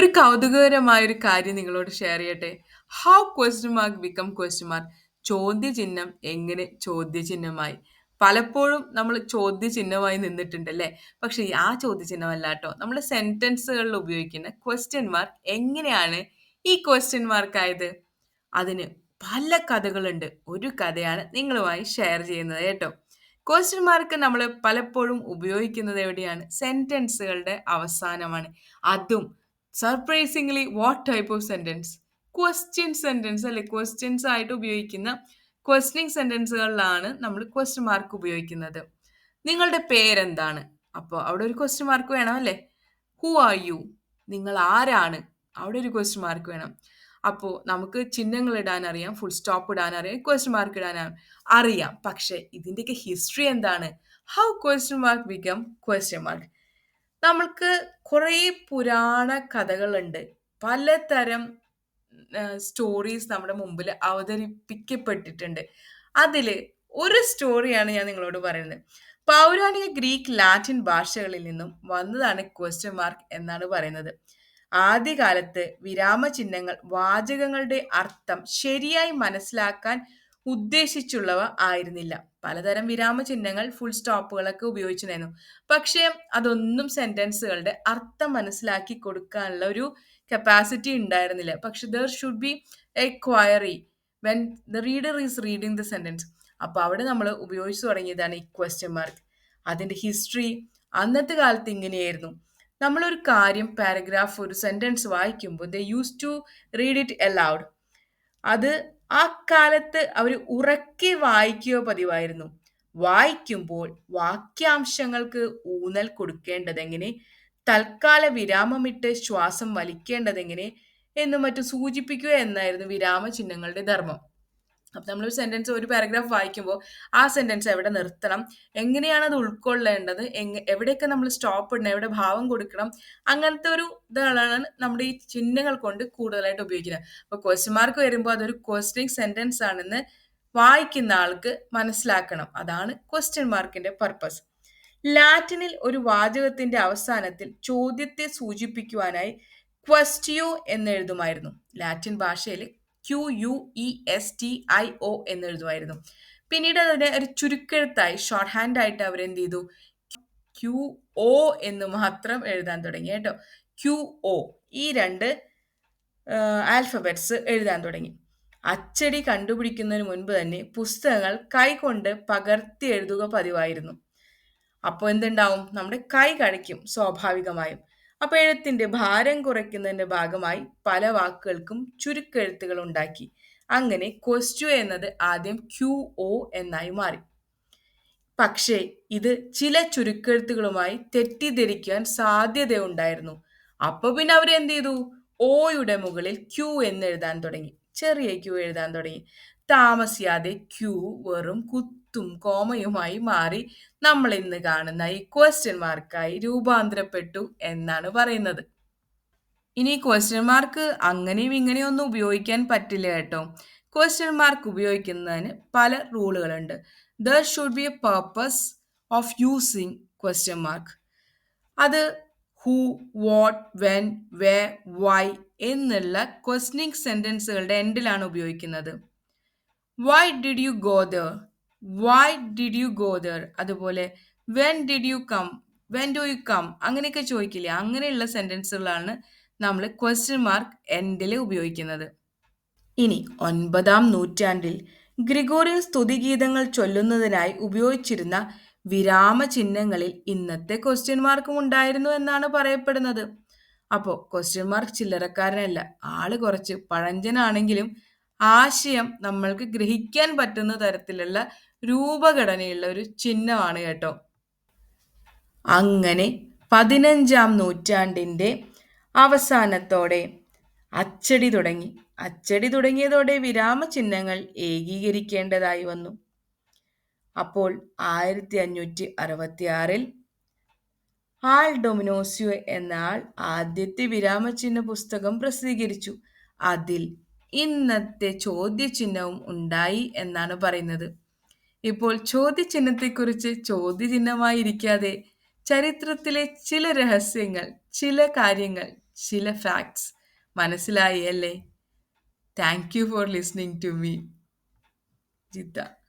ഒരു കൗതുകകരമായ ഒരു കാര്യം നിങ്ങളോട് ഷെയർ ചെയ്യട്ടെ. How question mark become question mark. ചോദ്യചിഹ്നം എങ്ങനെ ചോദ്യചിഹ്നമായി? പലപ്പോഴും നമ്മൾ ചോദ്യചിഹ്നമായി നിന്നിട്ടുണ്ട് അല്ലേ പക്ഷെ ആ ചോദ്യചിഹ്നമല്ല കേട്ടോ നമ്മൾ സെന്റൻസുകളിൽ ഉപയോഗിക്കുന്ന ക്വസ്റ്റ്യൻ മാർക്ക് എങ്ങനെയാണ് ഈ ക്വസ്റ്റ്യൻ മാർക്ക് ആയത്? അതിന് പല കഥകളുണ്ട്. ഒരു കഥയാണ് നിങ്ങളുമായി ഷെയർ ചെയ്യുന്നത് കേട്ടോ. ക്വസ്റ്റ്യൻ മാർക്ക് നമ്മൾ പലപ്പോഴും ഉപയോഗിക്കുന്നത് എവിടെയാണ്? സെന്റൻസുകളുടെ അവസാനമാണ്. അതും surprisingly what type of sentence? Question sentence അല്ലെ ക്വസ്റ്റ്യൻസ് ആയിട്ട് ഉപയോഗിക്കുന്ന ക്വസ്റ്റ്യനിങ് സെന്റൻസുകളിലാണ് നമ്മൾ ക്വസ്റ്റ്യൻ മാർക്ക് ഉപയോഗിക്കുന്നത്. നിങ്ങളുടെ പേരെന്താണ്? അപ്പോൾ അവിടെ ഒരു ക്വസ്റ്റ്യൻ മാർക്ക് വേണം അല്ലേ? Who are you? നിങ്ങൾ ആരാണ്? അവിടെ ഒരു ക്വസ്റ്റ്യൻ മാർക്ക് വേണം. അപ്പോൾ നമുക്ക് ചിഹ്നങ്ങൾ ഇടാൻ അറിയാം, ഫുൾ സ്റ്റോപ്പ് ഇടാൻ അറിയാം, ക്വസ്റ്റ്യൻ മാർക്ക് ഇടാൻ അറിയാം. പക്ഷേ ഇതിന്റെയൊക്കെ ഹിസ്റ്ററി എന്താണ്? How question mark become question mark? നമ്മൾക്ക് കുറേ പുരാണ കഥകളുണ്ട്. പലതരം സ്റ്റോറീസ് നമ്മുടെ മുമ്പിൽ അവതരിപ്പിക്കപ്പെട്ടിട്ടുണ്ട്. അതിൽ ഒരു സ്റ്റോറിയാണ് ഞാൻ നിങ്ങളോട് പറയുന്നത്. പൗരാണിക ഗ്രീക്ക്, ലാറ്റിൻ ഭാഷകളിൽ നിന്നും വന്നതാണ് ക്വസ്റ്റ്യൻ മാർക്ക് എന്നാണ് പറയുന്നത്. ആദ്യകാലത്ത് വിരാമചിഹ്നങ്ങൾ വാചകങ്ങളുടെ അർത്ഥം ശരിയായി മനസ്സിലാക്കാൻ ഉദ്ദേശിച്ചുള്ളവ ആയിരുന്നില്ല. പലതരം വിരാമചിഹ്നങ്ങൾ, ഫുൾ സ്റ്റോപ്പുകളൊക്കെ ഉപയോഗിച്ചിരുന്നു. പക്ഷേ അതൊന്നും സെന്റൻസുകളുടെ അർത്ഥം മനസ്സിലാക്കി കൊടുക്കാനുള്ള ഒരു കപ്പാസിറ്റി ഉണ്ടായിരുന്നില്ല. പക്ഷെ there should be a query when the reader is reading the sentence. അപ്പോൾ അവിടെ നമ്മൾ ഉപയോഗിച്ചു തുടങ്ങിയതാണ് ഈ ക്വസ്റ്റ്യൻ മാർക്ക്. അതിന്റെ ഹിസ്റ്ററി അന്നത്തെ കാലത്ത് ഇങ്ങനെയായിരുന്നു. നമ്മളൊരു കാര്യം പാരഗ്രാഫ് ഒരു സെന്റൻസ് വായിക്കുമ്പോൾ they use to read it aloud അത് ആ കാലത്ത് അവർ ഉറക്കെ വായിക്കുക പതിവായിരുന്നു. വായിക്കുമ്പോൾ വാക്യാംശങ്ങൾക്ക് ഊന്നൽ കൊടുക്കേണ്ടതെങ്ങനെ, തൽക്കാല വിരാമമിട്ട് ശ്വാസം വലിക്കേണ്ടതെങ്ങനെ എന്നും മറ്റും സൂചിപ്പിക്കുക എന്നായിരുന്നു വിരാമചിഹ്നങ്ങളുടെ ധർമ്മം. അപ്പൊ നമ്മളൊരു സെന്റൻസ് ഒരു പാരഗ്രാഫ് വായിക്കുമ്പോൾ ആ സെന്റൻസ് എവിടെ നിർത്തണം, എങ്ങനെയാണ് അത് ഉൾക്കൊള്ളേണ്ടത്, എവിടെയൊക്കെ നമ്മൾ സ്റ്റോപ്പ് ഇടണം, എവിടെ ഭാവം കൊടുക്കണം, അങ്ങനത്തെ ഒരു ഇതാണ് നമ്മുടെ ഈ ചിഹ്നങ്ങൾ കൊണ്ട് കൂടുതലായിട്ട് ഉപയോഗിക്കുന്നത്. അപ്പൊ ക്വസ്റ്റ്യൻ മാർക്ക് വരുമ്പോൾ അതൊരു ക്വസ്റ്റ്യനിങ് സെന്റൻസ് ആണെന്ന് വായിക്കുന്ന ആൾക്ക് മനസ്സിലാക്കണം. അതാണ് ക്വസ്റ്റ്യൻ മാർക്കിന്റെ പർപ്പസ്. ലാറ്റിനിൽ ഒരു വാചകത്തിന്റെ അവസാനത്തിൽ ചോദ്യത്തെ സൂചിപ്പിക്കുവാനായി ക്വസ്റ്റിയോ എന്നെഴുതുമായിരുന്നു. ലാറ്റിൻ ഭാഷയിൽ Q U E S T I O എന്നെഴുതുമായിരുന്നു. പിന്നീട് അതിനെ ഒരു ചുരുക്കെഴുത്തായി ഷോർട്ട് ഹാൻഡ് ആയിട്ട് അവരെന്ത് ചെയ്തു? ക്യു ഒ എന്ന് മാത്രം എഴുതാൻ തുടങ്ങി കേട്ടോ. ക്യു ഒ ഈ രണ്ട് ആൽഫബറ്റ്സ് എഴുതാൻ തുടങ്ങി. അച്ചടി കണ്ടുപിടിക്കുന്നതിന് മുൻപ് തന്നെ പുസ്തകങ്ങൾ കൈകൊണ്ട് പകർത്തി എഴുതുക പതിവായിരുന്നു. അപ്പോൾ എന്തുണ്ടാവും? നമ്മുടെ കൈ കഴിക്കും സ്വാഭാവികമായും. അപ്പോൾ എഴുത്തിന്റെ ഭാരം കുറയ്ക്കുന്നതിന്റെ ഭാഗമായി പല വാക്കുകൾക്കും ചുരുക്കെഴുത്തുകൾ ഉണ്ടാക്കി. അങ്ങനെ ക്വസ്റ്റ്യു എന്നത് ആദ്യം ക്യു ഒ എന്നായി മാറി. പക്ഷേ ഇത് ചില ചുരുക്കെഴുത്തുകളുമായി തെറ്റിദ്ധരിക്കാൻ സാധ്യതയുണ്ടായിരുന്നു. അപ്പൊ പിന്നെ അവരെന്ത് ചെയ്തു? ഓയുടെ മുകളിൽ ക്യു എന്ന് എഴുതാൻ തുടങ്ങി. ചെറിയ ക്യു എഴുതാൻ തുടങ്ങി. താമസിയാതെ ക്യൂ വെറും കുത്തും കോമയുമായി മാറി നമ്മൾ ഇന്ന് കാണുന്ന ഈ ക്വസ്റ്റ്യൻ മാർക്കായി രൂപാന്തരപ്പെട്ടു എന്നാണ് പറയുന്നത്. ഇനി ക്വസ്റ്റ്യൻ മാർക്ക് അങ്ങനെയും ഇങ്ങനെയും ഒന്നും ഉപയോഗിക്കാൻ പറ്റില്ല കേട്ടോ. ക്വസ്റ്റ്യൻ മാർക്ക് ഉപയോഗിക്കുന്നതിന് പല റൂളുകളുണ്ട്. There should be a purpose of using question mark. അത് who what, when, where why എന്നുള്ള ക്വസ്റ്റ്യനിങ് സെന്റൻസുകളുടെ എൻഡിലാണ് ഉപയോഗിക്കുന്നത്. Why did you go there? Why did you go there? അതുപോലെ when did you come? When do you come? അങ്ങനെയൊക്കെ ചോദിക്കില്ലേ? അങ്ങനെയുള്ള സെന്റൻസുകളാണ് നമ്മൾ ക്വസ്റ്റ്യൻ മാർക്ക് എൻഡിൽ ഉപയോഗിക്കുന്നത്. ഇനി ഒൻപതാം നൂറ്റാണ്ടിൽ ഗ്രിഗോറിയൻ സ്തുതിഗീതങ്ങൾ ചൊല്ലുന്നതിനായി ഉപയോഗിച്ചിരുന്ന വിരാമചിഹ്നങ്ങളിൽ ഇന്നത്തെ ക്വസ്റ്റ്യൻ മാർക്കും ഉണ്ടായിരുന്നു എന്നാണ് പറയപ്പെടുന്നത്. അപ്പോൾ ക്വസ്റ്റ്യൻ മാർക്ക് ചില്ലറക്കാരനല്ല. ആൾ കുറച്ച് പഴഞ്ചനാണെങ്കിലും ആശയം നമ്മൾക്ക് ഗ്രഹിക്കാൻ പറ്റുന്ന തരത്തിലുള്ള രൂപഘടനയുള്ള ഒരു ചിഹ്നമാണ് കേട്ടോ. അങ്ങനെ പതിനഞ്ചാം നൂറ്റാണ്ടിന്റെ അവസാനത്തോടെ അച്ചടി തുടങ്ങി. അച്ചടി തുടങ്ങിയതോടെ വിരാമചിഹ്നങ്ങൾ ഏകീകരിക്കേണ്ടതായി വന്നു. അപ്പോൾ ആയിരത്തി അഞ്ഞൂറ്റി അറുപത്തി ആറിൽ ആൾ ഡൊമിനോസ്യോ എന്ന ആൾ ആദ്യത്തെ വിരാമചിഹ്ന പുസ്തകം പ്രസിദ്ധീകരിച്ചു. അതിൽ ഇന്നത്തെ ചോദ്യചിഹ്നവും ഉണ്ടായി എന്നാണ് പറയുന്നത്. ഇപ്പോൾ ചോദ്യചിഹ്നത്തെക്കുറിച്ച് ചോദ്യചിഹ്നമായി ഇരിക്കാതെ ചരിത്രത്തിലെ ചില രഹസ്യങ്ങൾ, ചില കാര്യങ്ങൾ, ചില ഫാക്ട്സ് മനസ്സിലായി അല്ലേ thank you for listening to me Jitha